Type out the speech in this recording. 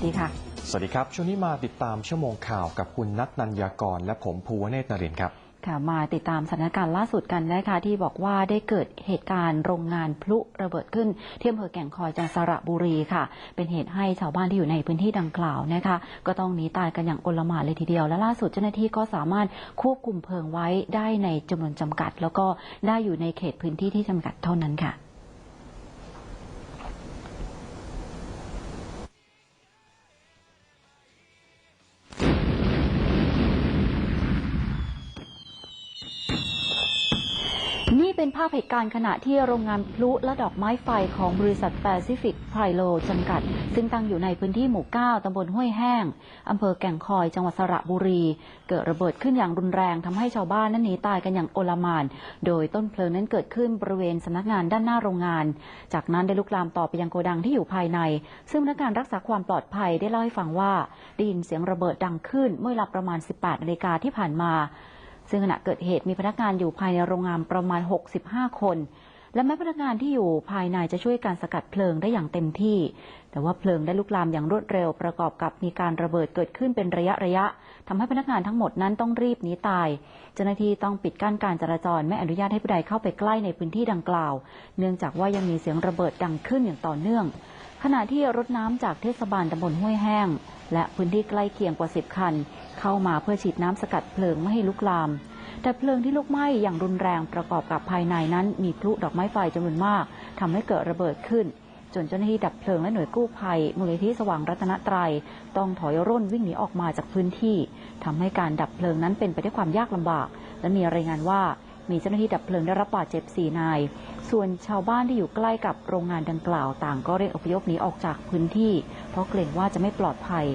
สดีค่ะ สวัสดีครับ ช่วงนี้มาติดตามชั่วโมงข่าวกับคุณนัทนันยากร และผมภูวเนตรนรินทร์ครับค่ะมาติดตามสถานการณ์ล่าสุดกันนะคะที่บอกว่าได้เกิดเหตุการณ์โรงงานพลุระเบิดขึ้นที่อำเภอแก่งคอยจังหวัดสระบุรีค่ะ เป็นเหตุให้ชาวบ้านที่อยู่ในพื้นที่ดังกล่าวนะคะก็ต้องหนีตายกันอย่างโอลหม่านเลยทีเดียว และล่าสุดเจ้าหน้าที่ก็สามารถควบคุมเพลิงไว้ได้ในจำนวนจำกัด แล้วก็ได้อยู่ในเขตพื้นที่ที่จำกัดเท่านั้นค่ะ เป็นภาพเหตุการณ์ขณะที่โรงงานพลุและดอกไม้ไฟของบริษัทแปซิฟิกไพรโลจำกัด ซึ่งตั้งอยู่ในพื้นที่หมู่ 9 ตำบลห้วยแห้ง อำเภอแก่งคอย จังหวัดสระบุรี เกิดระเบิดขึ้นอย่างรุนแรงทำให้ชาวบ้านนั้นหนีตายกันอย่างโอลมาน โดยต้นเพลิงนั้นเกิดขึ้นบริเวณสำนักงานด้านหน้าโรงงาน จากนั้นได้ลุกลามต่อไปยังโกดังที่อยู่ภายใน ซึ่งพนักงานรักษาความปลอดภัยได้เล่าให้ฟังว่าได้ยินเสียงระเบิดดังขึ้นเมื่อเวลาประมาณ 18นาฬิกาที่ผ่านมา ซึ่งขณะเกิดเหตุมีพนักงานอยู่ภายในโรงงานประมาณ 65 คน และแม้พนักงานที่อยู่ภายในจะช่วยการสกัดเพลิงได้อย่างเต็มที่ แต่ว่าเพลิงได้ลุกลามอย่างรวดเร็วประกอบกับมีการระเบิดเกิดขึ้นเป็นระยะระยะทำให้พนักงานทั้งหมดนั้นต้องรีบหนีตาย เจ้าหน้าที่ต้องปิดกั้นการจราจรไม่อนุญาตให้ผู้ใดเข้าไปใกล้ในพื้นที่ดังกล่าว เนื่องจากว่ายังมีเสียงระเบิดดังขึ้นอย่างต่อเนื่อง ขณะที่รถน้ำจากเทศบาลตำบลห้วยแห้ง และพื้นที่ใกล้เคียงกว่า 10 คัน เข้ามาเพื่อฉีดน้ำสกัดเพลิงไม่ให้ลุกลาม แต่เพลิงที่ลุกไหม้อย่างรุนแรงประกอบกับภายในนั้น มีพลุดอกไม้ไฟจำนวนมากทำให้เกิดระเบิดขึ้น จนเจ้าหน้าที่ดับเพลิงและหน่วยกู้ภัยมูลนิธิสว่างรัตนตรัยต้องถอยร่นวิ่งหนีออกมาจากพื้นที่ทำให้การดับเพลิงนั้นเป็นไปด้วยความยากลำบาก และมีรายงานว่า มีเจ้าหน้าที่ดับเพลิงได้รับบาดเจ็บ4นาย ส่วนชาวบ้านที่อยู่ใกล้กับโรงงานดังกล่าว ต่างก็เร่งอพยพหนีออกจากพื้นที่ เพราะเกรงว่าจะไม่ปลอดภัย